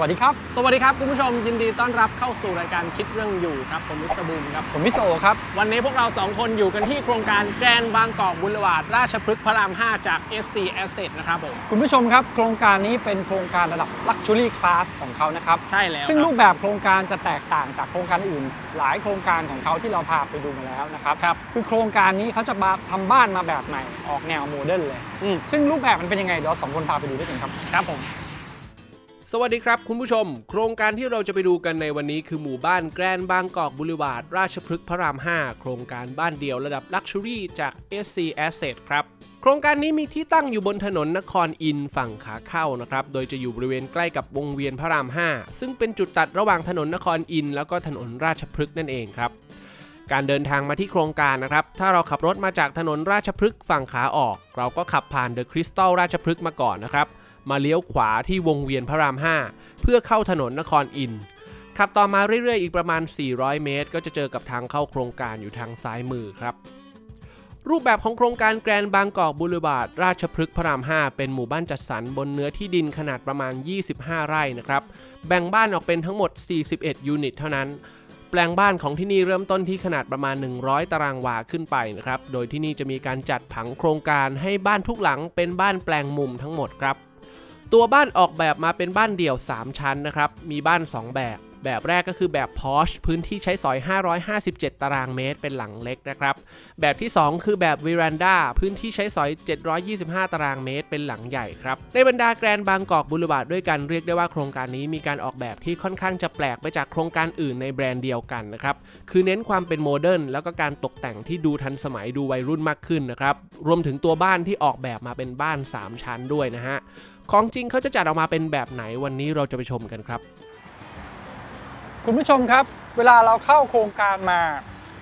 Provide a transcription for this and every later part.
วัสดีครับ สวัสดีครับ คุณผู้ชมยินดีต้อนรับเข้าสู่รายการคิดเรื่องอยู่ครับ ผมมิสเตอร์บูมครับ ผมมิสโอครับ วันนี้พวกเราสองคนอยู่กันที่โครงการแกรนด์บางกอกบุรวาดราชพฤกษ์พระราม 5 จาก SC Asset นะครับผม คุณผู้ชมครับ โครงการนี้เป็นโครงการระดับ Luxury Class ของเขานะครับ ใช่แล้วซึ่งครับรูปแบบโครงการจะแตกต่างจากโครงการอื่น หลายโครงการของเขาที่เราพาไปดูมาแล้วนะครับครับคือโครงการนี้เขาจะมาทำบ้านมาแบบใหม่ออกแนวโมเดิร์นเลยอืมซึ่งรูปแบบมันเป็นยังไงเดี๋ยวสองคนพาไปดูด้วยกันครับครับผม สวัสดีครับคุณผู้ชม โครงการที่เราจะไปดูกันในวันนี้คือหมู่บ้านแกรนบางกอกบุรวาดราชพฤกษ์พระราม 5 โครงการบ้านเดี่ยวระดับลักชัวรี่จาก SC Asset ครับ โครงการนี้มีที่ตั้งอยู่บนถนนนครอินฝั่งขาเข้านะครับ โดยจะอยู่บริเวณใกล้กับวงเวียนพระราม 5 ซึ่งเป็นจุดตัดระหว่างถนนนครอินแล้วก็ถนนราชพฤกษ์นั่นเองครับการเดินทางมาที่โครงการนะครับ ถ้าเราขับรถมาจากถนนราชพฤกษ์ฝั่งขาออก เราก็ขับผ่านเดอะคริสตัลราชพฤกษ์มาก่อนนะครับ มาเลี้ยวขวาที่วงเวียนพระราม 5 เพื่อเข้าถนนนครอินทร์ขับต่อมาเรื่อยๆ อีกประมาณ 400 เมตร ก็จะเจอกับทางเข้าโครงการอยู่ทางซ้ายมือครับ รูปแบบของโครงการแกรนด์บางกอกบูรวาดราชพฤกษ์พระราม 5 เป็นหมู่บ้านจัดสรรบนเนื้อที่ดินขนาดประมาณ 25 ไร่นะครับ แบ่งบ้านออกเป็นทั้งหมด 41 ยูนิตเท่านั้นแปลงบ้านของที่นี่เริ่มต้นที่ขนาดประมาณ 100 ตารางวาขึ้นไปนะครับ โดยที่นี่จะมีการจัดผังโครงการให้บ้านทุกหลังเป็นบ้านแปลงมุมทั้งหมดครับ ตัวบ้านออกแบบมาเป็นบ้านเดี่ยว 3 ชั้นนะครับ มีบ้าน 2 แบบ แบบแรกก็คือแบบพอชพื้นที่ใช้สอย 557 ตารางเมตร เป็นหลังเล็กนะครับ แบบที่ 2 คือแบบวีรันดาพื้นที่ใช้สอย 725 ตารางเมตร เป็นหลังใหญ่ครับ ในบรรดาแกรนบางกอกบุรวาดด้วยกันเรียกได้ว่าโครงการนี้มีการออกแบบที่ค่อนข้างจะแปลกไปจากโครงการอื่นในแบรนด์เดียวกันนะครับ คือเน้นความเป็นโมเดิร์นแล้วก็การตกแต่งที่ดูทันสมัยดูวัยรุ่นมากขึ้นนะครับ รวมถึงตัวบ้านที่ออกแบบมาเป็นบ้าน 3 ชั้นด้วยนะฮะ ของจริงเขาจะจัดออกมาเป็นแบบไหนวันนี้เราจะไปชมกันครับ คุณผู้ชมครับ เวลาเราเข้าโครงการมา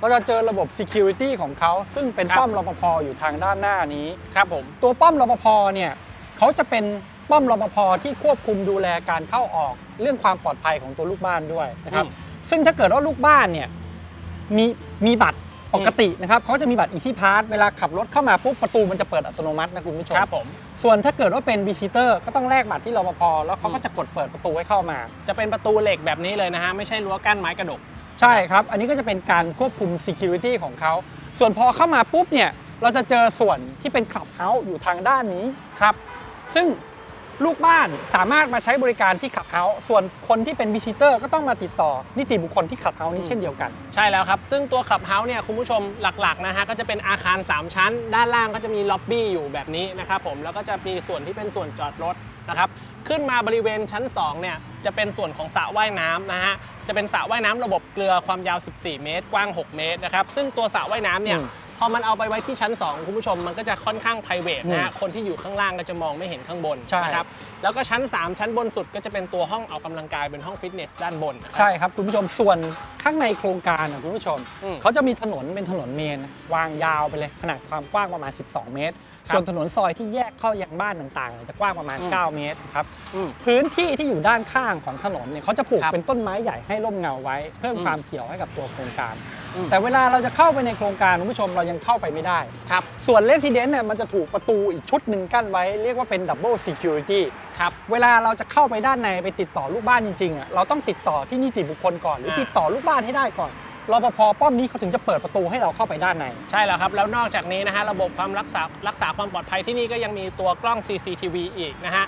เราจะเจอระบบ Security ของเขา ซึ่งเป็นครับป้อมรปภอยู่ทางด้านหน้านี้ ครับผม ตัวป้อมรปภเนี่ยเขาจะเป็นป้อมรปภที่ควบคุมดูแลการเข้าออกเรื่องความปลอดภัยของตัวลูกบ้านด้วยนะครับอืมซึ่งถ้าเกิดว่าลูกบ้านเนี่ยมีมีบัตร ปกตินะครับเขาจะมีบัตร Easy Pass เวลาขับรถเข้ามาปุ๊บประตูมันจะเปิดอัตโนมัตินะคุณผู้ชมครับผมส่วนถ้าเกิดว่าเป็น Visitor ก็ต้องแลกบัตรที่รปภแล้วเขาก็จะกดเปิดประตูให้เข้ามา จะเป็นประตูเหล็กแบบนี้เลยนะฮะไม่ใช่รั้วกั้นไม้กระดก ใช่ครับ อันนี้ก็จะเป็นการควบคุม Security ของเขาส่วนพอเข้ามาปุ๊บเนี่ยเราจะเจอส่วนที่เป็น Clubhouse อยู่ทางด้านนี้ครับซึ่ง ลูกบ้านสามารถมาใช้บริการที่ Clubhouse ส่วนคนที่เป็น Visitor ก็ต้องมาติดต่อนิติบุคคลที่ Clubhouse นี้เช่นเดียวกัน ใช่แล้วครับ ซึ่งตัวคลับเฮาส์เนี่ยคุณผู้ชมหลักๆนะฮะก็จะเป็นอาคาร 3 ชั้น ด้านล่างก็จะมีล็อบบี้อยู่แบบนี้นะครับผมแล้วก็จะมีส่วนที่เป็นส่วนจอดรถนะครับขึ้นมาบริเวณชั้น2เนี่ยจะเป็นส่วนของสระว่ายน้ำนะฮะจะเป็นสระว่ายน้ำระบบเกลือความยาว 14 เมตร กว้าง 6 เมตรนะครับซึ่งตัวสระว่ายน้ำเนี่ยอืม พอมันเอาไปไว้ที่ชั้น 2 คุณผู้ชมมันก็จะค่อนข้าง p r i v a t นะฮะอืมคนที่อยู่ข้างล่างก็จะมองไม่เห็นข้างบนใช่ นะครับแล้วก็ชั้น 3 ชั้นบนสุดก็จะเป็นตัวห้องออกกำลังกายเป็นห้องฟิตเนสด้านบนนะครัใช่ครับคุณผู้ชมส่วนข้างในโครงการนะคุณผู้ชมอืมเขาจะมีถนนเป็นถนนเมนวางยาวไปเลยขนาดความกว้างประมาณ 12 เมตรครับ ส่วนถนนซอยที่แยกเข้ายังบ้านต่างๆ จะกว้างประมาณอืม9เมตรครับอืมพื้นที่ที่อยู่ด้านข้างของถนนเนี่ยเขาจะปลูกครับเป็นต้นไม้ใหญ่ให้ร่มเงาไว้ เพิ่มอืมความเขียวให้กับตัวโครงการอืมแต่เวลาเราจะเข้าไปในโครงการคุณผู้ชมเรายังเข้าไปไม่ได้ครับส่วน Resident เนี่ยมันจะถูกประตูอีกชุดหนึ่งกั้นไว้ เรียกว่าเป็น Double Security ครับเวลาเราจะเข้าไปด้านในไปติดต่อลูกบ้านจริงๆอะเราต้องติดต่อที่นิติบุคคลก่อน หรืออ่าติดต่อลูกบ้านให้ได้ก่อน รปภป้อมนี้เขาถึงจะเปิดประตูให้เราเข้าไปด้านใน ใช่แล้วครับ แล้วนอกจากนี้นะฮะระบบความรักษารักษาความปลอดภัยที่นี่ก็ยังมีตัวกล้อง CCTV อีกนะฮะ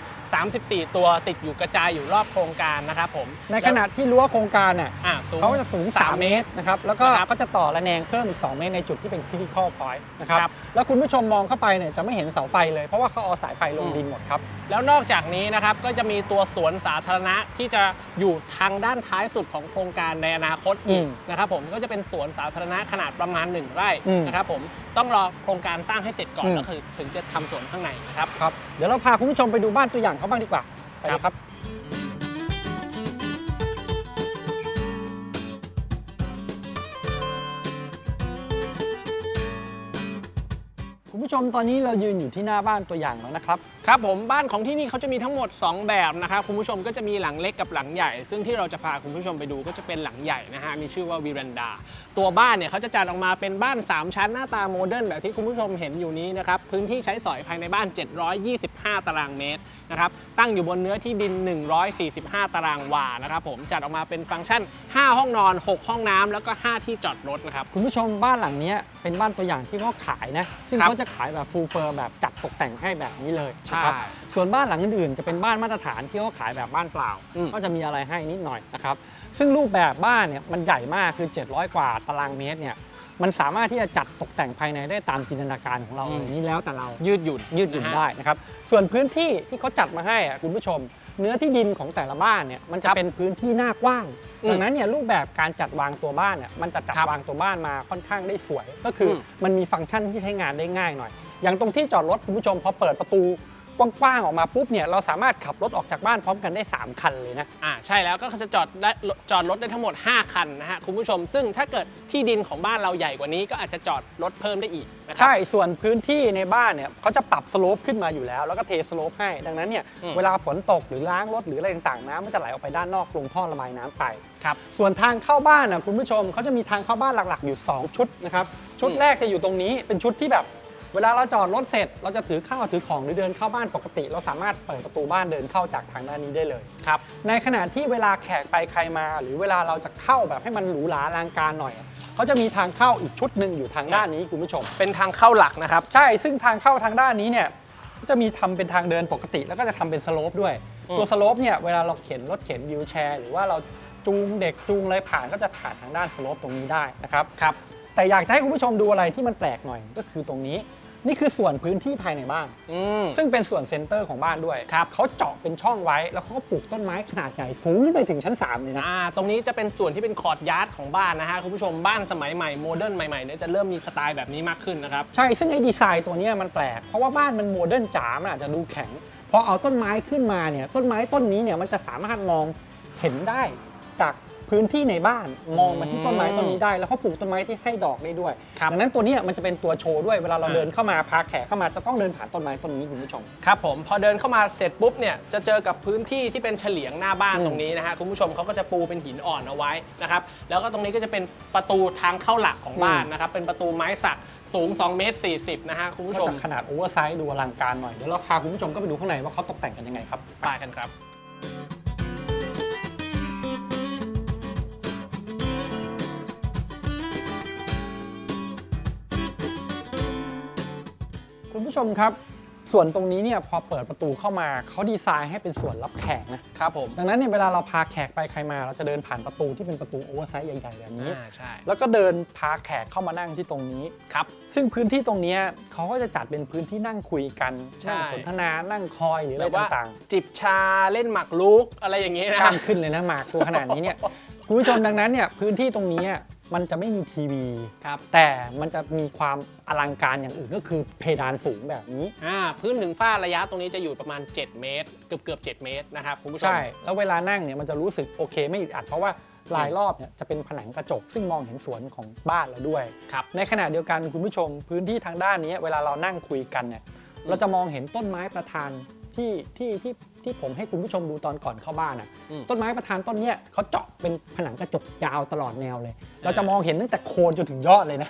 34 ตัวติดอยู่กระจายอยู่รอบโครงการนะครับผมในขณะที่รั้วโครงการเนี่ยอ่าสูง เขาจะสูง3เมตรนะครับแล้วก็นะครับก็จะต่อระแนงเพิ่มอีก2เมตรในจุดที่เป็น critical point นะครับครับ แล้วคุณผู้ชมมองเข้าไปเนี่ยจะไม่เห็นเสาไฟเลย เพราะว่าเขาเอาสายไฟลงดินหมดครับ แล้วนอกจากนี้นะครับก็จะมีตัวสวนสาธารณะที่จะอยู่ทางด้านท้ายสุดของโครงการในอนาคตอีกอืมนะครับผมก็จะเป็นสวนสาธารณะขนาดประมาณ 1 ไร่อืมนะครับผมต้องรอโครงการสร้างให้เสร็จก่อนอืม แล้วคือถึงจะทำสวนข้างในนะครับ ครับเดี๋ยวเราพาคุณผู้ชมไปดูบ้านตัวอย่างเขาบ้างดีกว่าไปเลยครับ คุณผู้ชมตอนนี้เรายืนอยู่ที่หน้าบ้านตัวอย่างแล้วนะครับ ครับผมบ้านของที่นี่เขาจะมีทั้งหมด 2 แบบนะครับคุณผู้ชมก็จะมีหลังเล็กกับหลังใหญ่ ซึ่งที่เราจะพาคุณผู้ชมไปดูก็จะเป็นหลังใหญ่นะฮะมีชื่อว่าวีรันดา ตัวบ้านเนี่ยเขาจะจัดออกมาเป็นบ้าน 3 ชั้นหน้าตาโมเดิร์นแบบที่คุณผู้ชมเห็นอยู่นี้นะครับพื้นที่ใช้สอยภายในบ้าน 725 ตารางเมตรนะครับตั้งอยู่บนเนื้อที่ดิน 145 ตารางวานะครับผมจัดออกมาเป็นฟังก์ชัน 5 ห้องนอน 6 ห้องน้ำแล้วก็ 5 ที่จอดรถนะครับคุณผู้ชมบ้านหลังเนี้ยเป็นบ้านตัวอย่างที่เขาขายนะซึ่งครับเขาจะขายแบบฟูลเฟอร์แบบจัดตกแต่งให้แบบนี้เลยใช่นะครับ ส่วนบ้านหลังอื่นๆ จะเป็นบ้านมาตรฐานที่เขาขายแบบบ้านเปล่า อืม ก็จะมีอะไรให้นิดหน่อยนะครับ ซึ่งรูปแบบบ้านเนี่ยมันใหญ่มากคือ 700 กว่าตารางเมตรเนี่ย มันสามารถที่จะจัดตกแต่งภายในได้ตามจินตนาการของเราเลยนี่แล้วแต่เรา ยืดหยุ่นยืดหยุ่นนะฮะได้นะครับ ส่วนพื้นที่ที่เขาจัดมาให้อะคุณผู้ชม เนื้อที่ดินของแต่ละบ้านเนี่ยมันจะครับเป็นพื้นที่หน้ากว้างอืมดังนั้นเนี่ยรูปแบบการจัดวางตัวบ้านเนี่ยมันจะจัดครับวางตัวบ้านมาค่อนข้างได้สวย ก็คืออมมันมีฟังก์ชันที่ใช้งานได้ง่ายหน่อย อย่างตรงที่จอดรถคุณผู้ชมพอเปิดประตู กว้างๆออกมาปุ๊บเนี่ยเราสามารถขับรถออกจากบ้านพร้อมกันได้ 3 คันเลยนะ อ่าใช่แล้วก็จะจอดได้จอดรถได้ทั้งหมด 5 คันนะฮะคุณผู้ชม ซึ่งถ้าเกิดที่ดินของบ้านเราใหญ่กว่านี้ก็อาจจะจอดรถเพิ่มได้อีกนะครัใช่ส่วนพื้นที่ในบ้านเนี่ยเขาจะปรับสโลปขึ้นมาอยู่แล้ว แล้วก็เทสโลปให้ดังนั้นเนี่ยอืมเวลาฝนตกหรือล้างรถหรืออะไรต่างๆน้ำมันจะไหลออกไปด้านนอกลงท่อระบายน้ำไปครับส่วนทางเข้าบ้านนะคุณผู้ชมเขาจะมีทางเข้าบ้านหลักๆ อยู่ 2 ชุดนะครับชุดอืมแรกจะอยู่ตรงนี้เป็นชุดที่แบบ เวลาเราจอดรถเสร็จ เราจะถือข้าวถือของหรือเดินเข้าบ้านปกติ เราสามารถเปิดประตูบ้านเดินเข้าจากทางด้านนี้ได้เลยครับในขณะที่เวลาแขกไปใครมา หรือเวลาเราจะเข้าแบบให้มันหรูหราอลังการหน่อยเขาจะมีทางเข้าอีกชุดหนึ่งอยู่ทางด้านนี้คุณผู้ชม เป็นทางเข้าหลักนะครับ ใช่ซึ่งทางเข้าทางด้านนี้เนี่ยจะมีทำเป็นทางเดินปกติ แล้วก็จะทำเป็นสโลปด้วยอืมตัวสโลปเนี่ยเวลาเราเข็นรถเข็นวิวแชร์ หรือว่าเราจูงเด็กจูงอะไรผ่านก็จะผ่านทางด้านสโลปตรงนี้ได้นะครับครับแต่อยากจะให้คุณผู้ชมดูอะไรที่มันแปลกหน่อยก็คือตรงนี้ นี่คือส่วนพื้นที่ภายในบ้าน อืม ซึ่งเป็นส่วนเซนเตอร์ของบ้านด้วยครับ เขาเจาะเป็นช่องไว้ แล้วเขาก็ปลูกต้นไม้ขนาดใหญ่สูงขึ้นไปถึงชั้นสามเลยนะ อ่าตรงนี้จะเป็นส่วนที่เป็นคอร์ดยาร์ดของบ้านนะฮะคุณผู้ชมบ้านสมัยใหม่โมเดิร์นใหม่ๆเนี่ยจะเริ่มมีสไตล์แบบนี้มากขึ้นนะครับ ใช่ ซึ่งไอ้ดีไซน์ตัวเนี้ยมันแปลก เพราะว่าบ้านมันโมเดิร์นจ๋า มันอาจจะดูแข็ง พอเอาต้นไม้ขึ้นมาเนี่ย ต้นไม้ต้นนี้เนี่ยมันจะสามารถมองเห็นได้จาก พื้นที่ในบ้านมองมาที่ต้นไม้ต้นนี้ได้ แล้วเขาปลูกต้นไม้ที่ให้ดอกได้ด้วยครับดังนั้นตัวเนี้ยมันจะเป็นตัวโชว์ด้วยเวลาเราอ่าเดินเข้ามาพาแขกเข้ามาจะต้องเดินผ่านต้นไม้ต้นนี้คุณผู้ชมครับผมพอเดินเข้ามาเสร็จปุ๊บเนี่ยจะเจอกับพื้นที่ที่เป็นเฉลียงหน้าบ้านอืมตรงนี้นะฮะคุณผู้ชมเขาก็จะปูเป็นหินอ่อนเอาไว้นะครับแล้วก็ตรงนี้ก็จะเป็นประตูทางเข้าหลักของบ้านนะครับเป็นประตูไม้สักสูง 2 เมตร 40 นะฮะคุณผู้ก็ชมจะขนาดโอเวอร์ไซส์ดูอลังการหน่อยเดี๋ยวเราพาคุณผู้ชมก็ไปดูข้างในว่าเขาตกแต่งกันยังไงครับไปกันครับ ผู้ชมครับ ส่วนตรงนี้เนี่ยพอเปิดประตูเข้ามาเขาดีไซน์ให้เป็นส่วนรับแขกนะครับผมดังนั้นเนี่ยเวลาเราพาแขกไปใครมา เราจะเดินผ่านประตูที่เป็นประตูโอเวอร์ไซส์ใหญ่ๆแบบนี้ อ่าใช่ แล้วก็เดินพาแขกเข้ามานั่งที่ตรงนี้ ครับ ซึ่งพื้นที่ตรงเนี้ยเขาก็จะจัดเป็นพื้นที่นั่งคุยกันใช่ นั่งสนทนานั่งคอยหรืออะไรแบบว่าต่างจิบชาเล่นหมากรุกอะไรอย่างนี้ๆนะกล้ามขึ้นเลยนะหมากตัวขนาดนี้เนี่ย คุณผู้ชมดังนั้นเนี่ยพื้นที่ตรงนี้ มันจะไม่มีทีวี ครับ แต่มันจะมีความอลังการอย่างอื่นก็คือเพดานสูงแบบนี้ อ่าพื้นถึงฝ้าระยะตรงนี้จะอยู่ประมาณ 7 เมตร เกือบเกือบ7เมตรนะครับคุณผู้ชม ใช่ แล้วเวลานั่งเนี่ยมันจะรู้สึกโอเคไม่อึดอัดเพราะว่าลายรอบเนี่ยจะเป็นผนังกระจก ซึ่งมองเห็นสวนของบ้านเราด้วย ครับ ในขณะเดียวกันคุณผู้ชม พื้นที่ทางด้านนี้เวลาเรานั่งคุยกันเนี่ยเราจะมองเห็นต้นไม้ประธานที่ที่ที่ ที่ผมให้คุณผู้ชมดูตอนก่อนเข้าบ้านอะอืม ต้นไม้ประธานต้นเนี้ยเขาเจาะเป็นผนังกระจกยาวตลอดแนวเลย เราจะมองเห็นตั้งแต่โคนจนถึงยอดเลยนะ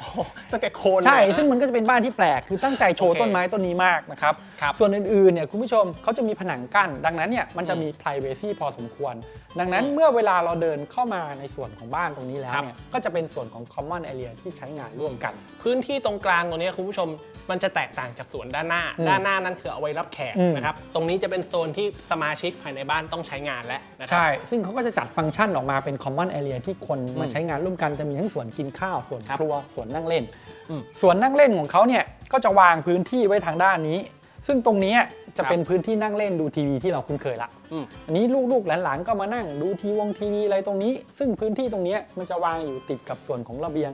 ตั้งแต่โคนเลยใช่นะ ซึ่งมันก็จะเป็นบ้านที่แปลก คือตั้งใจโชว์โอเคต้นไม้ต้นนี้มากนะครับ ครับส่วนอื่นๆ เนี่ยคุณผู้ชมเขาจะมีผนังกั้น ดังนั้นเนี่ยมันจะมี p r i เวซีพอสมควร ดังนั้นเมื่อเวลาเราเดินเข้ามาในส่วนของบ้านตรงนี้แล้วเนี่ย ก็จะเป็นส่วนของ common area ที่ใช้งานร่วมกัน พื้นที่ตรงกลางตรงนี้คุณผู้ชมมันจะแตกต่างจากสวนด้านหน้า อืมด้านหน้านั้นคือเอาไว้รับแขกอืมนะครับ ตรงนี้จะเป็นโซนที่สมาชิกภายในบ้านต้องใช้งานแล้วนะครั ใช่ ซึ่งเขาก็จะจัดฟังก์ชันออกมาเป็น common area ที่คนมาอืมใช้งานร่วมกันจะมีทั้งส่วนกินข้าว ส่วนครับครัว ส่วนนั่งเล่น อืมส่วนนั่งเล่นของเขาเนี่ยก็จะวางพื้นที่ไว้ทางด้านนี้ ซึ่งตรงนี้จะเป็นพื้นที่นั่งเล่นดูทีวีที่เราคุ้นเคยละ อืม อันนี้ลูกๆหลานๆก็มานั่งดูทีวงทีวีอะไรตรงนี้ ซึ่งพื้นที่ตรงเนี้ยมันจะวางอยู่ติดกับส่วนของระเบียง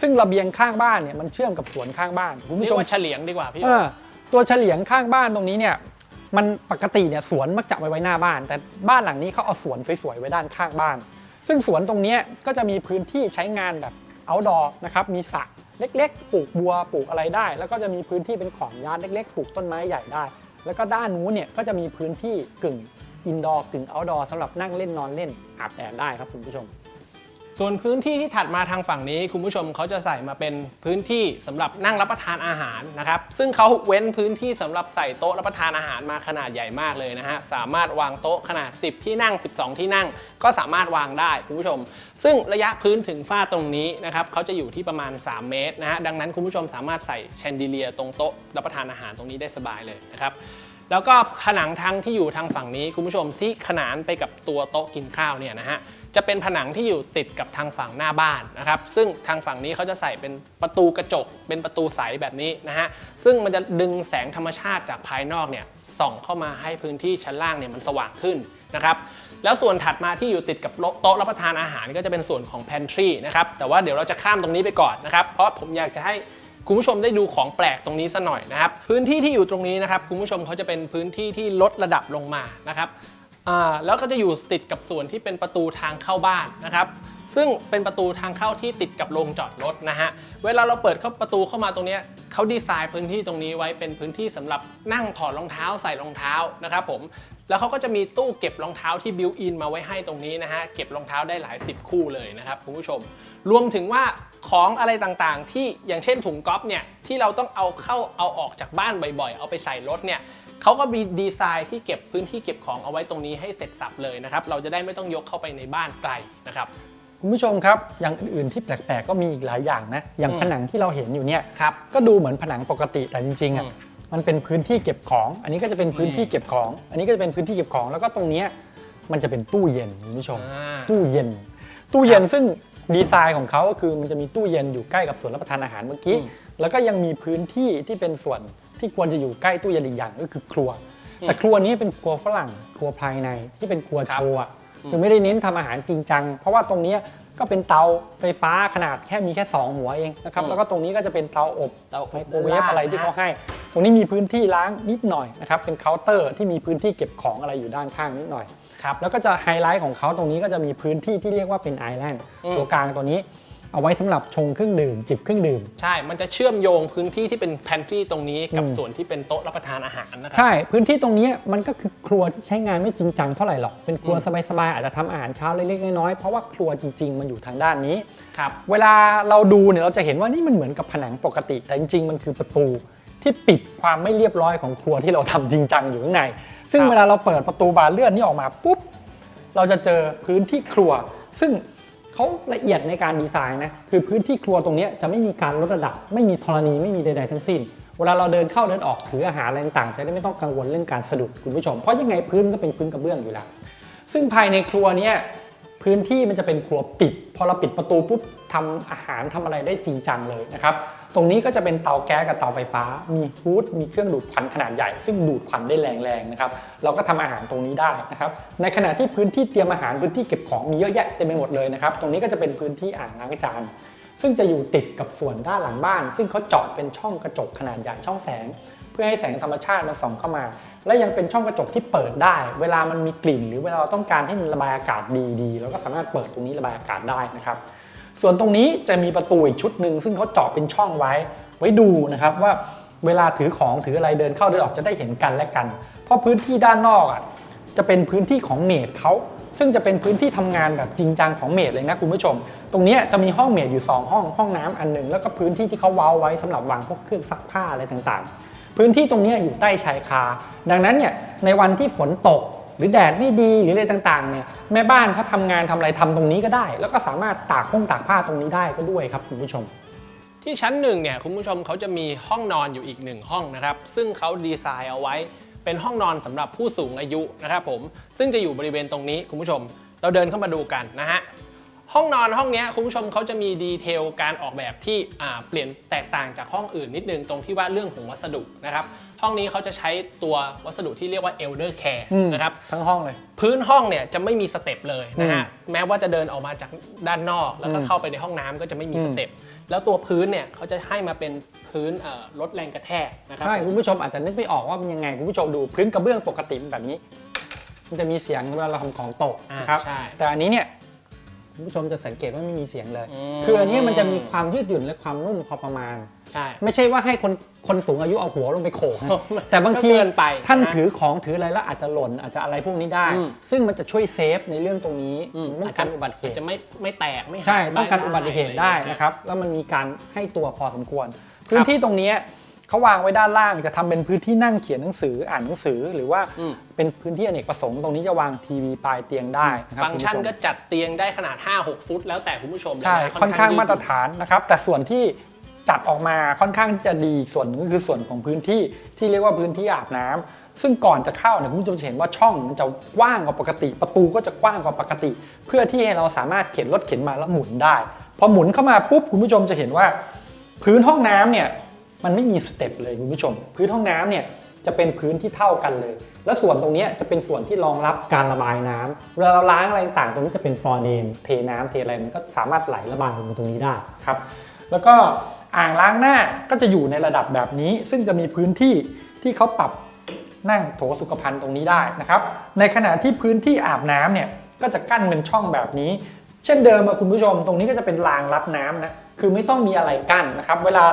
ซึ่งระเบียงข้างบ้านเนี่ยมันเชื่อมกับสวนข้างบ้านคุณเรีผู้ยชกม ว่าเฉลียงดีกว่าพี่ เออตัวเฉลียงข้างบ้านตรงนี้เนี่ย มันปกติเนี่ยสวนมักจะไว้ไว้หน้าบ้าน แต่บ้านหลังนี้เขาเอาสวนสวยๆไว้ด้านข้างบ้าน ซึ่งสวนตรงนี้ก็จะมีพื้นที่ใช้งานแบบ outdoor นะครับมีสระเล็กๆ ปลูกบัวปลูกอะไรได้ แล้วก็จะมีพื้นที่เป็นของยาร์ดเล็กๆ ปลูกต้นไม้ใหญ่ได้ แล้วก็ด้านนู้นเนี่ยก็จะมีพื้นที่กึ่งอินดอร์กึ่งเอาดอร์สำหรับนั่งเล่นนอนเล่นอาบแดดได้ครับคุณผู้ชม ส่วนพื้นที่ที่ถัดมาทางฝั่งนี้ คุณผู้ชมเขาจะใส่มาเป็นพื้นที่สำหรับนั่งรับประทานอาหารนะครับ ซึ่งเขาเว้นพื้นที่สำหรับใส่โต๊ะรับประทานอาหารมาขนาดใหญ่มากเลยนะฮะ สามารถวางโต๊ะขนาด 10 ที่นั่ง 12 ที่นั่ง ก็สามารถวางได้คุณผู้ชม ซึ่งระยะพื้นถึงฝ้าตรงนี้นะครับเขาจะอยู่ที่ประมาณ 3 เมตรนะฮะ ดังนั้นคุณผู้ชมสามารถใส่แชนดิเลียตรงโต๊ะรับประทานอาหารตรงนี้ได้สบายเลยนะครับแล้วก็ผนังทางที่อยู่ทางฝั่งนี้คุณผู้ชมที่ขนานไปกับตัวโต๊ะกินข้าวเนี่ยนะฮะ จะเป็นผนังที่อยู่ติดกับทางฝั่งหน้าบ้านนะครับ ซึ่งทางฝั่งนี้เขาจะใส่เป็นประตูกระจก เป็นประตูใสแบบนี้นะฮะ ซึ่งมันจะดึงแสงธรรมชาติจากภายนอกเนี่ยส่องเข้ามาให้พื้นที่ชั้นล่างเนี่ยมันสว่างขึ้นนะครับแล้วส่วนถัดมาที่อยู่ติดกับโต๊ะรับประทานอาหารก็จะเป็นส่วนของ pantry นะครับแต่ว่าเดี๋ยวเราจะข้ามตรงนี้ไปก่อนนะครับ เพราะผมอยากจะให้คุณผู้ชมได้ดูของแปลกตรงนี้ซะหน่อยนะครับ พื้นที่ที่อยู่ตรงนี้นะครับ คุณผู้ชมเขาจะเป็นพื้นที่ที่ลดระดับลงมานะครับ แล้วก็จะอยู่ติดกับส่วนที่เป็นประตูทางเข้าบ้านนะครับ ซึ่งเป็นประตูทางเข้าที่ติดกับโรงจอดรถนะฮะ เวลาเราเปิดเข้าประตูเข้ามาตรงนี้เขาดีไซน์พื้นที่ตรงนี้ไว้เป็นพื้นที่สำหรับนั่งถอดรองเท้าใส่รองเท้านะครับผม แล้วเขาก็จะมีตู้เก็บรองเท้าที่บิวอินมาไว้ให้ตรงนี้นะฮะ เก็บรองเท้าได้หลายสิบคู่เลยนะครับคุณผู้ชม รวมถึงว่าของอะไรต่างๆ ที่อย่างเช่นถุงก๊อฟเนี่ยที่เราต้องเอาเข้าเอาออกจากบ้านบ่อยๆ เอาไปใส่รถเนี่ย เขาก็มีดีไซน์ที่เก็บพื้นที่เก็บของเอาไว้ตรงนี้ให้เสร็จสับเลยนะครับ เราจะได้ไม่ต้องยกเข้าไปในบ้านไกลนะครับคุณผู้ชมครับ อย่างอื่นๆที่แปลกๆก็มีอีกหลายอย่างนะ อย่างอืมผนังที่เราเห็นอยู่เนี่ยครับก็ดูเหมือนผนังปกติแต่จริงๆอะอืมมันเป็นพื้นที่เก็บของ อันนี้ก็จะเป็นพื้นที่เก็บของ อันนี้ก็จะเป็นพื้นที่เก็บของแล้วก็ตรงเนี้ยมันจะเป็นตู้เย็นคุณผู้ชมอ่าตู้เย็น ตู้เย็นซึ่งดีไซน์ของเขาก็คือมันจะมีตู้เย็นอยู่ใกล้กับส่วนรับประทานอาหารเมื่อกี้อืมแล้วก็ยังมีพื้นที่ที่เป็นส่วน ที่ควรจะอยู่ใกล้ตู้เย็นอีกอย่างก็คือครัว แต่ครัวนี้เป็นครัวฝรั่งครัวภายในที่เป็นครัวครับโชว์อะคือไม่ได้เน้นทำอาหารจริงจัง เพราะว่าตรงเนี้ยก็เป็นเตาไฟฟ้าขนาดแค่มีแค่ 2 หัวเองนะครับอืมแล้วก็ตรงนี้ก็จะเป็นเตาอบเตาอบไมโครเวฟด้านล่างอะไรที่เขาให้ ตรงนี้มีพื้นที่ล้างนิดหน่อยนะครับเป็นเคาน์เตอร์ที่มีพื้นที่เก็บของอะไรอยู่ด้านข้างนิดหน่อยครับแล้วก็จะไฮไลท์ของเขาตรงนี้ก็จะมีพื้นที่ที่เรียกว่าเป็นไอแลนด์อืมตัวกลางตัวนี้ เอาไว้สำหรับชงเครื่องดื่ม จิบเครื่องดื่ม ใช่ มันจะเชื่อมโยงพื้นที่ที่เป็น pantry ตรงนี้กับอืมส่วนที่เป็นโต๊ะรับประทานอาหารนะครัใช่ พื้นที่ตรงนี้มันก็คือครัวที่ใช้งานไม่จริงจังเท่าไหร่หรอก เป็นครัวอืมสบายๆ อาจจะทำอาหารเช้าเล็กๆน้อยๆ เพราะว่าครัวจริง ๆ มันอยู่ทางด้านนี้ ครับ เวลาเราดูเนี่ยเราจะเห็นว่านี่มันเหมือนกับผนังปกติ แต่จริงๆ มันคือประตูที่ปิดความไม่เรียบร้อยของครัวที่เราทำจริงจังอยู่ข้างใน ซึ่งครับเวลาเราเปิดประตูบานเลื่อนนี่ออกมาปุ๊บ เราจะเจอพื้นที่ครัว ซึ่ง เขาละเอียดในการดีไซน์นะคือพื้นที่ครัวตรงนี้จะไม่มีการลดระดับ ไม่มีธรณีไม่มีใดๆทั้งสิ้น เวลาเราเดินเข้าเดินออกถืออาหารอะไรต่างๆจะได้ไม่ต้องกังวลเรื่องการสะดุดคุณผู้ชม เพราะยังไงพื้นก็เป็นพื้นกระเบื้องอยู่แล้วซึ่งภายในครัวเนี้ย พื้นที่มันจะเป็นครัวปิด พอเราปิดประตูปุ๊บทำอาหารทำอะไรได้จริงจังเลยนะครับ ตรงนี้ก็จะเป็นเตาแก๊สกับเตาไฟฟ้า มีฮูดมีเครื่องดูดควันขนาดใหญ่ ซึ่งดูดควันได้แรงๆนะครับ เราก็ทำอาหารตรงนี้ได้นะครับ ในขณะที่พื้นที่เตรียมอาหารพื้นที่เก็บของมีเยอะแยะเต็มไปหมดเลยนะครับ ตรงนี้ก็จะเป็นพื้นที่อ่างล้างจาน ซึ่งจะอยู่ติดกับส่วนด้านหลังบ้าน ซึ่งเขาเจาะเป็นช่องกระจกขนาดใหญ่ช่องแสง เพื่อให้แสงธรรมชาติมันส่องเข้ามา และยังเป็นช่องกระจกที่เปิดได้ เวลามันมีกลิ่น หรือเวลาเราต้องการให้มันระบายอากาศดีๆเราก็สามารถเปิดตรงนี้ระบายอากาศได้นะครับ ส่วนตรงนี้จะมีประตูอีกชุดหนึ่งซึ่งเขาเจาะเป็นช่องไว้ ไว้ดูนะครับว่าเวลาถือของถืออะไรเดินเข้าเดินออกจะได้เห็นกันและกัน เพราะพื้นที่ด้านนอกอะจะเป็นพื้นที่ของเมดเขาซึ่งจะเป็นพื้นที่ทำงานแบบจริงจังของเมดเลยนะคุณผู้ชม ตรงนี้จะมีห้องเมดอยู่ 2 ห้องห้องน้ำอันหนึ่งแล้วก็พื้นที่ที่เขาเว้าไว้สำหรับวางพวกเครื่องซักผ้าอะไรต่างๆ พื้นที่ตรงนี้อยู่ใต้ชายคา ดังนั้นเนี่ยในวันที่ฝนตกหรือแดดไม่ดีหรืออะไรต่างๆเนี่ยแม่บ้านเขาทำงานทำอะไรทำตรงนี้ก็ได้ แล้วก็สามารถตากพ้งตากผ้าตรงนี้ได้ก็ด้วยครับคุณผู้ชม ที่ชั้นหนึ่งเนี่ยคุณผู้ชมเขาจะมีห้องนอนอยู่อีกหนึ่งห้องนะครับ ซึ่งเขาดีไซน์เอาไว้ เป็นห้องนอนสำหรับผู้สูงอายุนะครับผมซึ่งจะอยู่บริเวณตรงนี้คุณผู้ชม เราเดินเข้ามาดูกันนะฮะ ห้องนอนห้องเนี้ยคุณผู้ชมเขาจะมีดีเทลการออกแบบที่อ่าเปลี่ยนแตกต่างจากห้องอื่นนิดนึงตรงที่ว่าเรื่องของวัสดุนะครับห้องนี้เขาจะใช้ตัววัสดุที่เรียกว่า elder care อืมนะครับทั้งห้องเลย พื้นห้องเนี่ยจะไม่มีสเต็ปเลยนะฮะอืแม้ว่าจะเดินออกมาจากด้านนอก แล้วก็อืมเข้าไปในห้องน้ำก็จะไม่มีอืมสเต็ปแล้วตัวพื้นเนี่ยเขาจะให้มาเป็นพื้นเอ่อลดแรงกระแทกนะครับใช่คุณผู้ชมอาจจะนึกไม่ออกว่ามันยังไงคุณผู้ชมดูพื้นกระเบื้องปกติเป็นแบบนี้ มันจะมีเสียงเวลาเราทำของตกอ่านะครับใช่แต่อันนี้เนี่ย คุณผู้ชมจะสังเกตว่าไม่มีเสียงเลย อืม คืออันนี้มันจะมีความยืดหยุ่นและความนุ่มพอประมาณ ใช่ ไม่ใช่ว่าให้คนคนสูงอายุเอาหัวลงไปโขกนะโอ้ไม่แต่บางทีก็เกินไปท่านนะถือของถืออะไรแล้วอาจจะหล่นอาจจะอะไรพวกนี้ได้ อืม ซึ่งมันจะช่วยเซฟในเรื่องตรงนี้อืมป้องกันอุบัติเหอาจตุ จะไม่ไม่แตกไม่หักใช่ป้องกันได้อุบัติเหตุได้อรอย่างเงี้ยนะครับ แล้วมันมีการให้ตัวพอสมควร พื้นที่ตรงเนี้ย เขาวางไว้ด้านล่างจะทำเป็นพื้นที่นั่งเขียนหนังสืออ่านหนังสือ หรือว่าอืมเป็นพื้นที่อเนกประสงค์ตรงนี้จะวางทีวีปลายเตียงได้นะครับฟังก์ชันคุณผู้ชมก็จัดเตียงได้ขนาด 5-6 ฟุต แล้วแต่คุณผู้ชมเลยใช่นะค่อนข้างยืดมาตรฐานนะครับแต่ส่วนที่จัดออกมาค่อนข้างที่จะดีอีกส่วนหนึงก็คือส่วนของพื้นที่ที่เรียกว่าพื้นที่อาบน้ำซึ่งก่อนจะเข้าเนี่ยคุณผู้ชมจะเห็นว่าช่องมันจะกว้างกว่าปกติ ประตูก็จะกว้างกว่าปกติ เพื่อที่ให้เราสามารถเข็นรถเข็นมาแล้วหมุนได้ พอหมุนเข้ามาปุ๊บคุณผู้ชมจะเห็นว่า พื้นห้องน้ำเนี่ย มันไม่มีสเต็ปเลยคุณผู้ชม พื้นห้องน้ำเนี่ยจะเป็นพื้นที่เท่ากันเลย และส่วนตรงเนี้ยจะเป็นส่วนที่รองรับการระบายน้ำเวลาเราล้างอะไรต่างๆตรงนี้จะเป็นฟอร์เนมเทน้ำเทอะไรมันก็สามารถไหลระบายลงมาตรงนี้ได้ครับ แล้วก็อ่างล้างหน้าก็จะอยู่ในระดับแบบนี้ ซึ่งจะมีพื้นที่ที่เขาปรับนั่งโถสุขภัณฑ์ตรงนี้ได้นะครับ ในขณะที่พื้นที่อาบน้ำเนี่ยก็จะกั้นเป็นช่องแบบนี้ เช่นเดิมอะคุณผู้ชม ตรงนี้ก็จะเป็นรางรับน้ำนะ คือไม่ต้องมีอะไรกั้นนะครับ เวลา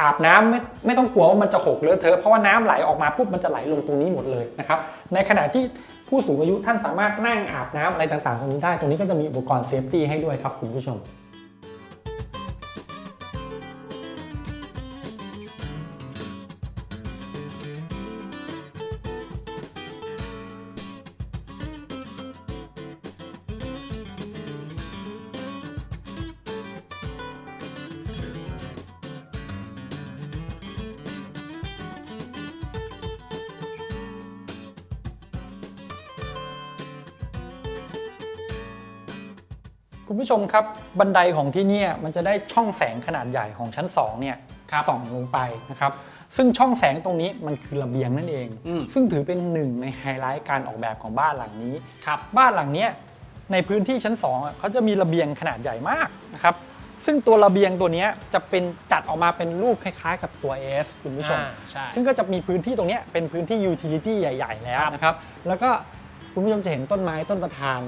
อาบน้ำไม่ไม่ต้องกลัวว่ามันจะหกเลอะเทอะเพราะว่าน้ำไหลออกมาปุ๊บมันจะไหลลงตรงนี้หมดเลยนะครับในขณะที่ผู้สูงอายุท่านสามารถนั่งอาบน้ำอะไรต่างๆ ตรงนี้ได้ ตรงนี้ก็จะมีอุปกรณ์เซฟตี้ให้ด้วยครับคุณผู้ชม ผู้ชมครับบันไดของที่เนี่ยมันจะได้ช่องแสงขนาดใหญ่ของชั้น2เนี่ยครับส่องลงไปนะครับซึ่งช่องแสงตรงนี้มันคือระเบียงนั่นเองอืมซึ่งถือเป็นหนึ่งในไฮไลท์การออกแบบของบ้านหลังนี้ครับบ้านหลังเนี้ยในพื้นที่ชั้น2อะเขาจะมีระเบียงขนาดใหญ่มากนะครับซึ่งตัวระเบียงตัวเนี้ยจะเป็นจัดออกมาเป็นรูปคล้ายๆ กับตัว S คุณผู้ชมอ่าใช่ซึ่งก็จะมีพื้นที่ตรงเนี้ยเป็นพื้นที่ยูทิลิตี้ใหญ่ ๆ แล้วนะครับ แล้วก็คุณผู้ชมจะเห็นต้นไม้ต้นประธาน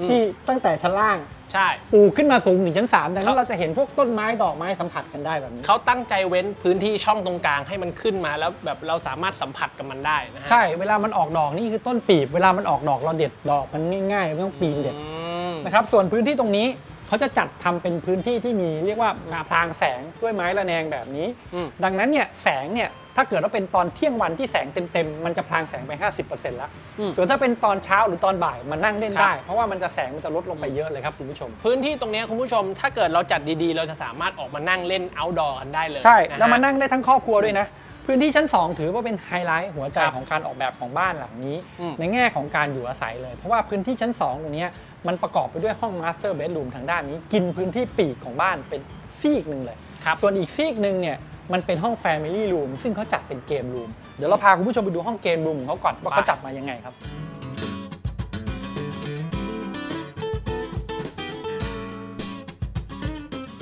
อืม ที่ตั้งแต่ชั้นล่างใช่ปลูกขึ้นมาสูงถึงชั้น3ดังนั้ครันบ เราจะเห็นพวกต้นไม้ดอกไม้สัมผัสกันได้แบบนี้ เขาตั้งใจเว้นพื้นที่ช่องตรงกลางให้มันขึ้นมาแล้วแบบเราสามารถสัมผัสกับมันได้นะฮะใช่เวลามันออกดอกนี่คือต้นปีบ เวลามันออกดอกเราเด็ดดอกมันง่ายๆไม่ต้องปีนเด็ดอืม นะครับส่วนพื้นที่ตรงนี้ เขาจะจัดทำเป็นพื้นที่ที่มีเรียกว่าพรางแสงด้วยไม้ระแนงแบบนี้อืมดังนั้นเนี่ยแสงเนี่ยถ้าเกิดว่าเป็นตอนเที่ยงวันที่แสงเต็มๆ มันจะพรางแสงไป 50%แล้วอืมส่วนถ้าเป็นตอนเช้าหรือตอนบ่ายมันนั่งเล่นครับได้ เพราะว่ามันจะแสงมันจะลดลงไปเยอะเลยครับคุณผู้ชม พื้นที่ตรงเนี้ยคุณผู้ชม ถ้าเกิดเราจัดดีๆ เราจะสามารถออกมานั่งเล่น outdoor กันได้เลย ใช่ะฮะแล้วมานั่งได้ทั้งครอบครัวด้วยนะ พื้นที่ชั้น 2 ถือว่าเป็นไฮไลท์หัวใจครับของการออกแบบของบ้านหลังนี้อืมในแง่ของการอยู่อาศัยเลย เพราะว่าพื้นที่ชั้น 2 ตรงเนี้ย มันประกอบไปด้วยห้องมาสเตอร์เบดรูมทางด้านนี้ กินพื้นที่ปีกของบ้านเป็นซีกหนึ่งเลยครับส่วนอีกซีกหนึ่งเนี่ยมันเป็นห้อง Family Room ซึ่งเขาจัดเป็นเกมรูมเดี๋ยวเราพาคุณผู้ชมไปดูห้องเกมรูมของเขาก่อนว่าเขาจัดมายังไงครับ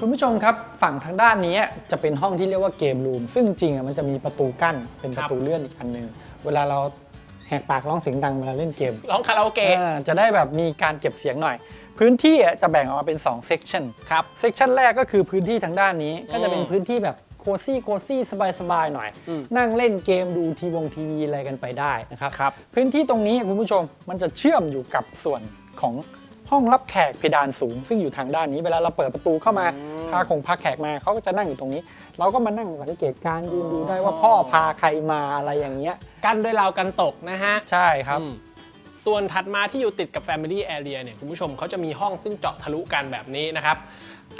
คุณผู้ชมครับฝั่งทางด้านนี้จะเป็นห้องที่เรียกว่าเกมรูมซึ่งจริงๆอะมันจะมีประตูกั้นเป็นประตูเลื่อนอีกอันหนึงเวลาเรา แหกปากร้องเสียงดังเวลาเล่นเกมร้องคาราโอเกะ อ่าจะได้แบบมีการเก็บเสียงหน่อย พื้นที่อะจะแบ่งออกมาเป็น2 section ครับเซกชันแรกก็คือพื้นที่ทางด้านนี้ ก็จะเป็นอืมพื้นที่แบบโคซี่โคซี่สบายๆหน่อย อืม นั่งเล่นเกมดูทีวงทีวีอะไรกันไปได้นะครับ ครับ พื้นที่ตรงนี้คุณผู้ชมมันจะเชื่อมอยู่กับส่วนของ ห้องรับแขกเพดานสูง ซึ่งอยู่ทางด้านนี้เวลาเราเปิดประตูเข้ามาอืมพาคงพาแขกมาเขาก็จะนั่งอยู่ตรงนี้ เราก็มานั่งสังเกตการณ์ยืนดูได้ว่าพ่อพาใครมาอะไรอย่างเงี้ย กันด้วยราวกันตกนะฮะใช่ครับ อืมส่วนถัดมาที่อยู่ติดกับ Family Area เนี่ยคุณผู้ชมเขาจะมีห้องซึ่งเจาะทะลุกันแบบนี้นะครับ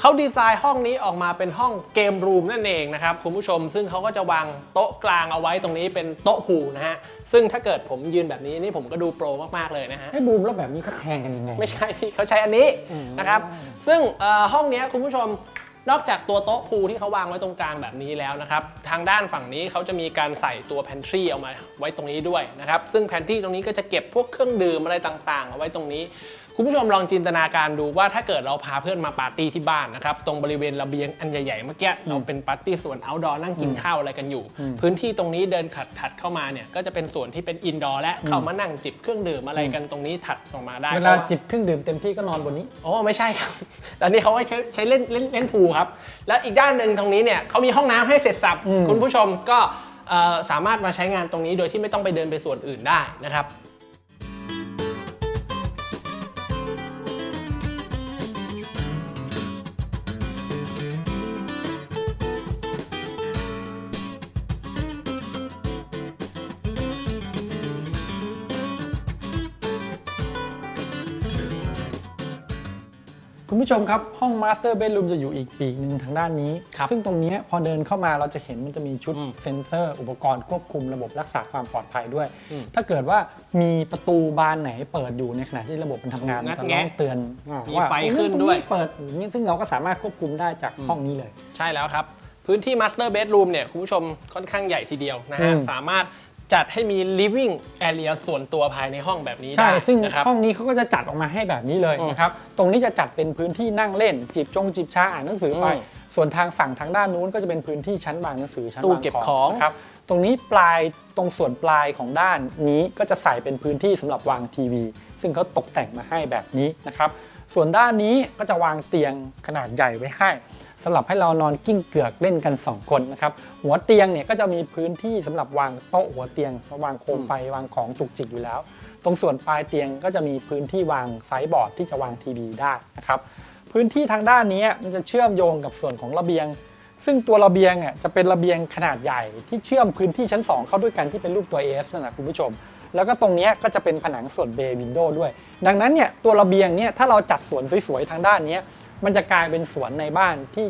เขาดีไซน์ห้องนี้ออกมาเป็นห้องเกมรูมนั่นเองนะครับคุณผู้ชม ซึ่งเขาก็จะวางโต๊ะกลางเอาไว้ตรงนี้เป็นโต๊ะผูนะฮะ ซึ่งถ้าเกิดผมยืนแบบนี้นี่ผมก็ดูโปรมาก ๆ เลยนะฮะ ให้บูมแล้วแบบนี้เขาแทงกันยังไง ไม่ใช่พี่เขาใช้อันนี้อืมนะครับ ซึ่งเอ่อห้องเนี้ยคุณผู้ชมนอกจากตัวโต๊ะพูลที่เขาวางไว้ตรงกลางแบบนี้แล้วนะครับ ทางด้านฝั่งนี้เขาจะมีการใส่ตัวแพนทรีเอามาไว้ตรงนี้ด้วยนะครับ ซึ่งแพนทรีตรงนี้ก็จะเก็บพวกเครื่องดื่มอะไรต่างๆ เอาไว้ตรงนี้ คุณผู้ชมลองจินตนาการดูว่าถ้าเกิดเราพาเพื่อนมาปาร์ตี้ที่บ้านนะครับตรงบริเวณระเบียงอันใหญ่ๆเมื่อกี้เราเป็นปาร์ตี้ส่วน outdoor นั่งกินข้าวอะไรกันอยู่ พื้นที่ตรงนี้เดินขัดถัดเข้ามาเนี่ยก็จะเป็นส่วนที่เป็นอินดอร์และเข้ามานั่งจิบเครื่องดื่มอะไรกันตรงนี้ถัดออกมาได้เวพลาระจิบเครื่องดื่มเต็มที่ก็นอนบนนี้โอ้ไม่ใช่ครับอันนี้เขาไว้ใช้ใช้เล่นเล่นเล่นพูลครับ แล้วอีกด้านหนึ่งตรงนี้เนี่ยเขามีห้องน้ำให้เสร็จสับอืมคุณผู้ชมก็เอ่อสามารถมาใช้งานตรงนี้โดยที่ไม่ต้องไปเดินไปส่วนอื่นได้นะครับ คุณผู้ชมครับ ห้องมาสเตอร์เบดรูมจะอยู่อีกปีกหนึ่งทางด้านนี้ ครับซึ่งตรงเนี้ยพอเดินเข้ามาเราจะเห็นมันจะมีชุดอืมเซ็นเซอร์ อุปกรณ์ควบคุมระบบรักษาความปลอดภัยด้วย อืมถ้าเกิดว่ามีประตูบานไหนเปิดอยู่ในขณะที่ระบบมันทำงานงัมันดจะแงะต้องเตือนอ่ามีว่าไฟตรงขึ้นตรงด้วยเปิดอย่างนี้ซึ่งเราก็สามารถควบคุมได้จากห้องนี้เลย ใช่แล้วครับ พื้นที่ Master Bedroom เนี่ยคุณผู้ชมค่อนข้างใหญ่ทีเดียวนะฮะ อืมสามารถ จัดให้มี living area ส่วนตัวภายในห้องแบบนี้ใช่ ได้ซึ่งนะครับ ห้องนี้เขาก็จะจัดออกมาให้แบบนี้เลยอืมนะครับ ตรงนี้จะจัดเป็นพื้นที่นั่งเล่น จิบจงจิบชาอ่านหนังสือไป อืมส่วนทางฝั่งทางด้านนู้นก็จะเป็นพื้นที่ชั้นวางหนังสือชั้นตู้วางเก็บของของนะครับ ตรงนี้ปลายตรงส่วนปลายของด้านนี้ก็จะใส่เป็นพื้นที่สำหรับวางทีวี ซึ่งเขาตกแต่งมาให้แบบนี้นะครับ ส่วนด้านนี้ก็จะวางเตียงขนาดใหญ่ไว้ให้ สำหรับให้เรานอนกิ้งเกือกเล่นกัน 2 คนนะครับหัวเตียงเนี่ยก็จะมีพื้นที่สำหรับวางโต๊ะหัวเตียงวางโคมไฟวางของจุกจิกอยู่แล้ว ตรงส่วนปลายเตียงก็จะมีพื้นที่วางไซส์บอร์ดที่จะวางทีวีได้นะครับพื้นที่ทางด้านนี้มันจะเชื่อมโยงกับส่วนของระเบียง ซึ่งตัวระเบียงอะจะเป็นระเบียงขนาดใหญ่ที่เชื่อมพื้นที่ชั้น 2 เข้าด้วยกันที่เป็นรูปตัว S นั่นแหละคุณผู้ชมแล้วก็ตรงนี้ก็จะเป็นผนังส่วนเบย์วินโดว์ด้วย ดังนั้นเนี่ยตัวระเบียงเนี่ยถ้าเราจัดสวนสวยๆทางด้านนี้ มันจะกลายเป็นสวนในบ้านที่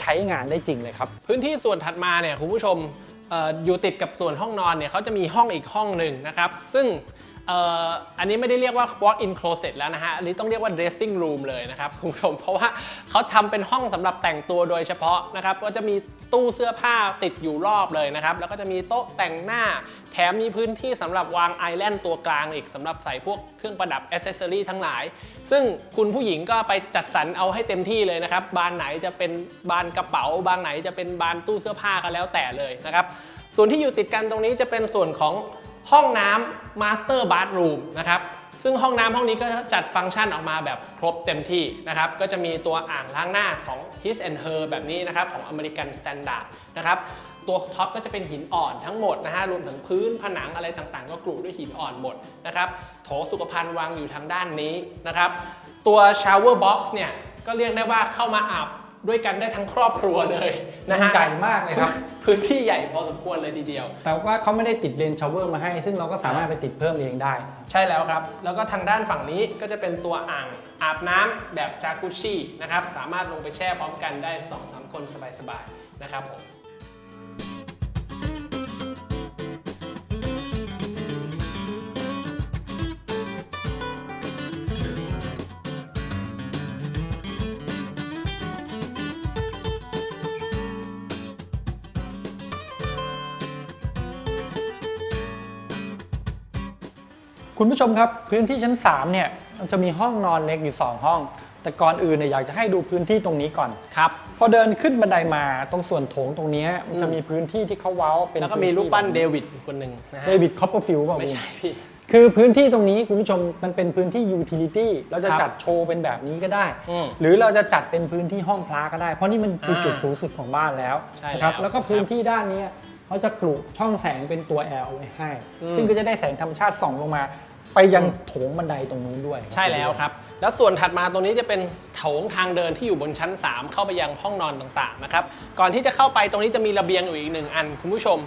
ใช้งานได้จริงเลยครับ พื้นที่ส่วนถัดมาเนี่ยคุณผู้ชมเอออยู่ติดกับส่วนห้องนอนเนี่ยเขาจะมีห้องอีกห้องหนึ่งนะครับ ซึ่ง อันนี้ไม่ได้เรียกว่า walk in closet แล้วนะฮะ อันนี้ต้องเรียกว่า dressing room เลยนะครับคุณผู้ชม เพราะว่าเขาทำเป็นห้องสำหรับแต่งตัวโดยเฉพาะนะครับ ก็จะมีตู้เสื้อผ้าติดอยู่รอบเลยนะครับ แล้วก็จะมีโต๊ะแต่งหน้า แถมมีพื้นที่สำหรับวางไอแลนด์ตัวกลางอีกสำหรับใส่พวกเครื่องประดับอ c เซสซอรีทั้งหลาย ซึ่งคุณผู้หญิงก็ไปจัดสรรเอาให้เต็มที่เลยนะครับ บานไหนจะเป็นบานกระเป๋า บานไหนจะเป็นบานตู้เสื้อผ้าก็แล้วแต่เลยนะครับ ส่วนที่อยู่ติดกันตรงนี้จะเป็นส่วนของ ห้องน้ำ Master Bathroom นะครับซึ่งห้องน้ำห้องนี้ก็จัดฟังก์ชันออกมาแบบครบเต็มที่นะครับ ก็จะมีตัวอ่างล้างหน้าของ His and Her แบบนี้นะครับ ของ American Standard นะครับตัวท็อปก็จะเป็นหินอ่อนทั้งหมดนะฮะรวมถึงพื้นผนังอะไรต่างๆ ก็กรุด้วยหินอ่อนหมดนะครับโถสุขภัณฑ์วางอยู่ทางด้านนี้นะครับ ตัว Shower Box เนี่ยก็เรียกได้ว่าเข้ามาอาบ ด้วยกันได้ทั้งครอบครัวเลยนะฮะใหญ่มากเลยครับ พื้นที่ใหญ่พอสมควรเลยทีเดียว แต่ว่าเขาไม่ได้ติดเลนชาวเวอร์มาให้ ซึ่งเราก็สามารถไปติดเพิ่มเองได้ ใช่แล้วครับ แล้วก็ทางด้านฝั่งนี้ก็จะเป็นตัวอ่างอาบน้ำแบบจากุชินะครับ สามารถลงไปแช่พร้อมกันได้2-3คนสบายๆนะครับผม คุณผู้ชมครับพื้นที่ชั้น 3 เนี่ยมันจะมีห้องนอนเล็กอยู่ 2 ห้อง แต่ก่อนอื่นเนี่ยอยากจะให้ดูพื้นที่ตรงนี้ก่อน ครับ พอเดินขึ้นบันไดมาตรงส่วนโถงตรงเนี้ยมันจะมีพื้นที่ที่เขาเว้าเป็นแล้วก็มีรูปปั้นเดวิดอีกคนหนึ่งนะฮะเดวิดคอปเปอร์ฟิลด์เปล่าไม่คุณใช่พี่ คือพื้นที่ตรงนี้คุณผู้ชมมันเป็นพื้นที่ยูทิลิตี้เราจะครับจัดโชว์เป็นแบบนี้ก็ได้ อืมหรือเราจะจัดเป็นพื้นที่ห้องพระก็ได้ เพราะนี่มันคืออ่าจุดสูงสุดของบ้านแล้วใช่นะครับแล้วแล้วก็พื้นที่ด้านเนี้ยเขาจะกลุช่องแสงเป็นตัว L ไว้ให้ อืม ซึ่งก็จะได้แสงธรรมชาติส่องลงมา ไปยังโถงบันไดตรงนู้นด้วย ใช่แล้วครับ แล้วส่วนถัดมาตรงนี้จะเป็นโถงทางเดินที่อยู่บนชั้น 3 เข้าไปยังห้องนอนต่างๆนะครับก่อนที่จะเข้าไปตรงนี้จะมีระเบียงอยู่อีกหนึ่งอันคุณผู้ชม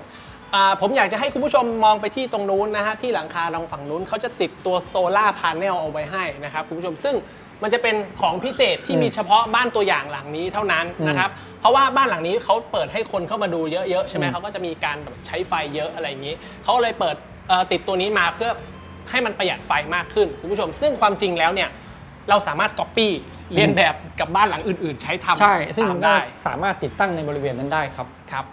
อ่าผมอยากจะให้คุณผู้ชมมองไปที่ตรงนู้นนะฮะที่หลังคาตรงฝั่งนู้นเขาจะติดตัวโซลาร์พาร์เนลเอาไว้ให้นะครับคุณผู้ชมซึ่งมันจะเป็นของพิเศษที่มีเฉพาะบ้านตัวอย่างหลังนี้เท่านั้นนะครับเพราะว่าบ้านหลังนี้เขาเปิดให้คนเข้ามาดูเยอะๆใช่ไหมเขาก็จะมีการแบบใช้ไฟเยอะอะไรอย่างนี้เขาเลยเปิดเอ่อติดตัวนี้มาเพื่อ ให้มันประหยัดไฟมากขึ้นคุณผู้ชม ซึ่งความจริงแล้วเนี่ยเราสามารถก๊อปปี้เรียนแบบกับบ้านหลังอื่น ๆ ใช้ทำใช่ ซึ่งตามัมนก็ได้สามารถติดตั้งในบริเวณนั้นได้ครับ ครับ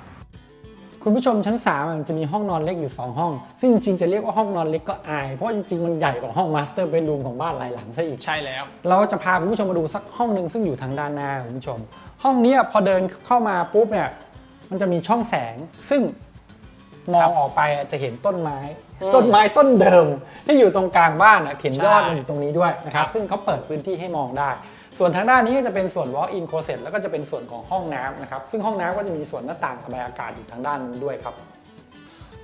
คคุณผู้ชมชั้น3มันจะมีห้องนอนเล็กอยู่ 2 ห้อง ซึ่งจริงๆจะเรียกว่าห้องนอนเล็กก็อาย เพราะจริงๆมันใหญ่กว่าห้องมาสเตอร์เบดรูมของบ้านหลายหลังซะอีก ใช่แล้ว เราจะพาคุณผู้ชมมาดูสักห้องหนึ่งซึ่งอยู่ทางด้านหน้าคุณผู้ชม ห้องเนี้ยพอเดินเข้ามาปุ๊บเนี่ยมันจะมีช่องแสง ซึ่ง มองออกไปอะจะเห็นต้นไม้อืมต้นไม้ต้นเดิม ที่อยู่ตรงกลางบ้านอะเขียนยอดใช่มันอยู่ตรงนี้ด้วยนะครัครับบซึ่งเขาเปิดพื้นที่ให้มองได้ ส่วนทางด้านนี้ก็จะเป็นส่วน walk in closet แล้วก็จะเป็นส่วนของห้องน้ำนะครับซึ่งห้องน้ำก็จะมีส่วนหน้าต่างระบายอากาศอยู่ทางด้านนู้นด้วยครับ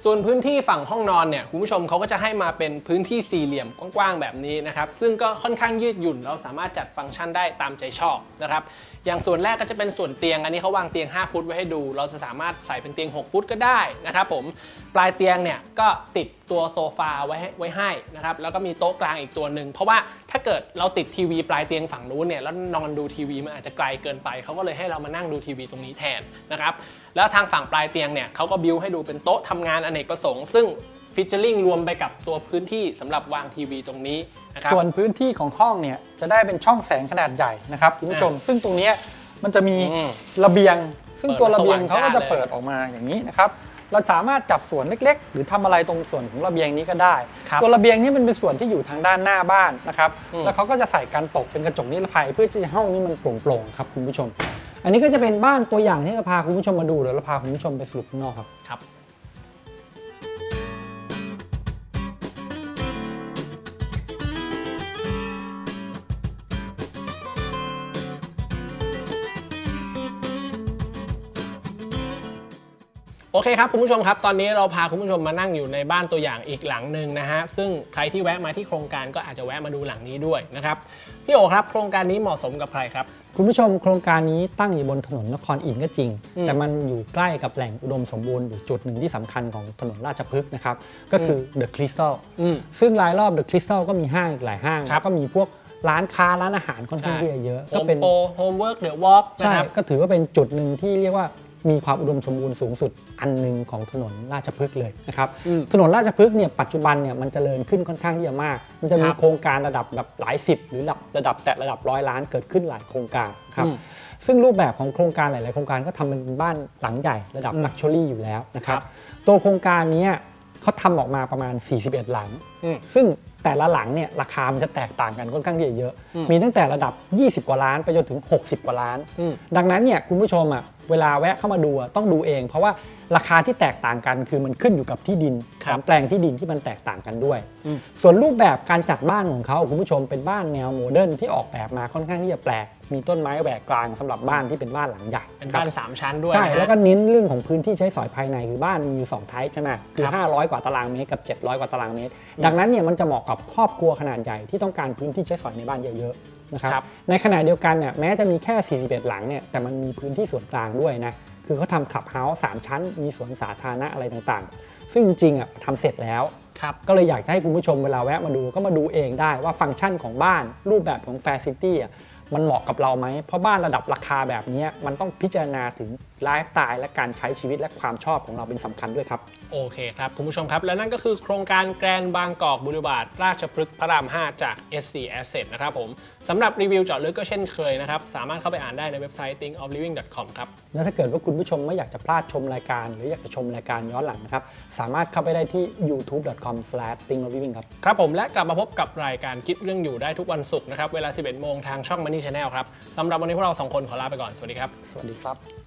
ส่วนพื้นที่ฝั่งห้องนอนเนี่ยคุณผู้ชมเขาก็จะให้มาเป็นพื้นที่สี่เหลี่ยมกว้างๆแบบนี้นะครับซึ่งก็ค่อนข้างยืดหยุ่นเราสามารถจัดฟังก์ชันได้ตามใจชอบนะครับ อย่างส่วนแรกก็จะเป็นส่วนเตียง อันนี้เขาวางเตียง 5 ฟุตไว้ให้ดู เราจะสามารถใส่เป็นเตียง 6 ฟุตก็ได้นะครับผม ปลายเตียงเนี่ยก็ติดตัวโซฟาไว้ให้ไว้ให้นะครับ แล้วก็มีโต๊ะกลางอีกตัวหนึ่ง เพราะว่าถ้าเกิดเราติดทีวีปลายเตียงฝั่งนู้นเนี่ย แล้วนอนดูทีวีมันอาจจะไกลเกินไป เขาก็เลยให้เรามานั่งดูทีวีตรงนี้แทนนะครับ แล้วทางฝั่งปลายเตียงเนี่ยเขาก็บิวให้ดูเป็นโต๊ะทำงานอเนกประสงค์ ซึ่งฟิชเจอร์ลิงรวมไปกับตัวพื้นที่สำหรับวางทีวีตรงนี้ ส่วนพื้นที่ของห้องเนี่ยจะได้เป็นช่องแสงขนาดใหญ่นะครับคุณผู้ชม ซึ่งตรงเนี้ยมันจะมีอืมระเบียง ซึ่งเปิดตัวระเบียงสว่างเขาก็จ้าจะเลยเปิดออกมาอย่างนี้นะครับเราสามารถจัดส่วนเล็ก ๆ หรือทำอะไรตรงส่วนของระเบียงนี้ก็ได้ครับตัวระเบียงนี้มันเป็นส่วนที่อยู่ทางด้านหน้าบ้านนะครับอืมแล้วเขาก็จะใส่กันตกเป็นกระจกนิรภัยเพื่อที่จะให้ห้องนี้มันโปร่งๆครับคุณผู้ชม อันนี้ก็จะเป็นบ้านตัวอย่างที่จะพาคุณผู้ชมมาดูเดี๋ยวเราพาคุณผู้ชมไปสรุปข้างนอกครับ โอเคครับคุณผู้ชมครับ ตอนนี้เราพาคุณผู้ชมมานั่งอยู่ในบ้านตัวอย่างอีกหลังหนึ่งนะฮะซึ่งใครที่แวะมาที่โครงการก็อาจจะแวะมาดูหลังนี้ด้วยนะครับพี่โอครับโครงการนี้เหมาะสมกับใครครับ คุณผู้ชมโครงการนี้ตั้งอยู่บนถนนนครอินทร์ก็จริง อืมแต่มันอยู่ใกล้กับแหล่งอุดมสมบูรณ์อยู่จุดหนึ่งที่สำคัญของถนนราชพฤกษ์นะครับ ก็คือ The Crystal อืมซึ่งรายรอบ The Crystal ก็มีห้างอีกหลายห้างครับแล้วก็มีพวกร้านค้าร้านอาหารค่อนข้างที่จะเยอะโฮก็มเป็นโปรโฮมเวิร์กเดอะวอล์กนะใช่ครับ ก็ถือว่าเป็นจุดหนึ่งที่เรียกว่า มีความอุดมสมบูรณ์สูงสุดอันหนึ่งของถนนราชพฤกษ์เลยนะครับอืมถนนราชพฤกษ์เนี่ยปัจจุบันเนี่ยมันเจริญขึ้นค่อนข้างที่จะมาก มันจะมีครับโครงการระดับแบบหลายสิบหรือระดับระดับแต่ระดับร้อยล้านเกิดขึ้นหลายโครงการครับอืมซึ่งรูปแบบของโครงการหลาย ๆ โครงการก็ทำเป็นบ้านหลังใหญ่ระดับอืมลักชัวรี่อยู่แล้วนะครับครับตัวโครงการเนี้ยเขาทำออกมาประมาณ 41 หลังอืมซึ่งแต่ละหลังเนี่ยราคามันจะแตกต่างกันค่อนข้างที่จะเยอะอืมมีตั้งแต่ระดับ 20 กว่าล้านไปจนถึง 60 กว่าล้านอืมดังนั้นเนี่ยคุณผู้ชมอะ เวลาแวะเข้ามาดูอะต้องดูเอง เพราะว่าราคาที่แตกต่างกันคือมันขึ้นอยู่กับที่ดินครับของแปลงที่ดินที่มันแตกต่างกันด้วยอืมส่วนรูปแบบการจัดบ้านของเขาคุณผู้ชมเป็นบ้านแนวโมเดิร์นที่ออกแบบมาค่อนข้างที่จะแปลก มีต้นไม้แหวกกลางสำหรับบ้านที่เป็นบ้านหลังใหญ่เป็นครับบ้านสามชั้นด้วยใช่นะฮะแล้วก็เน้นเรื่องของพื้นที่ใช้สอยภายในคือบ้านมีอยู่2ไทป์ใช่ไหมคือครับ500 กว่าตารางเมตรกับ 700 กว่าตารางเมตร ดังนั้นเนี่ยมันจะเหมาะกับครอบครัวขนาดใหญ่ที่ต้องการพื้นที่ใช้สอยในบ้านเยอะๆ นะครับครับ ในขณะเดียวกันเนี่ยแม้จะมีแค่ 41 หลังเนี่ยแต่มันมีพื้นที่ส่วนกลางด้วยนะ คือเขาทำคลับเฮาส์สามชั้น มีสวนสาธารณะอะไรต่างๆ ซึ่งจริงๆอะทำเสร็จแล้วครับก็เลยอยากจะให้คุณผู้ชมเวลาแวะมาดูก็มาดูเองได้ว่าฟังก์ชันของบ้านรูปแบบของแฟซิตี้อะมันเหมาะกับเราไหม เพราะบ้านระดับราคาแบบเนี้ยมันต้องพิจารณาถึง ไลฟ์สไตล์และการใช้ชีวิตและความชอบของเราเป็นสำคัญด้วยครับ โอเคครับ คุณผู้ชมครับ และนั่นก็คือโครงการแกรนบางกอกบุริบาท ราชพฤกษ์พระราม 5 จาก SC Asset นะครับผมสำหรับรีวิวเจาะลึกก็เช่นเคยนะครับ สามารถเข้าไปอ่านได้ในเว็บไซต์ thinkofliving.com ครับ แล้วถ้าเกิดว่าคุณผู้ชมไม่อยากจะพลาดชมรายการ หรืออยากจะชมรายการย้อนหลังนะครับ สามารถเข้าไปได้ที่ youtube.com/thinkofliving ครับ ครับผมและกลับมาพบกับรายการคิดเรื่องอยู่ได้ทุกวันศุกร์นะครับเวลา 11 โมงทางช่อง Money Channel ครับสำหรับวันนี้พวกเราสองคนขอลาไปก่อนสวัสดีครับ สวัสดีครับ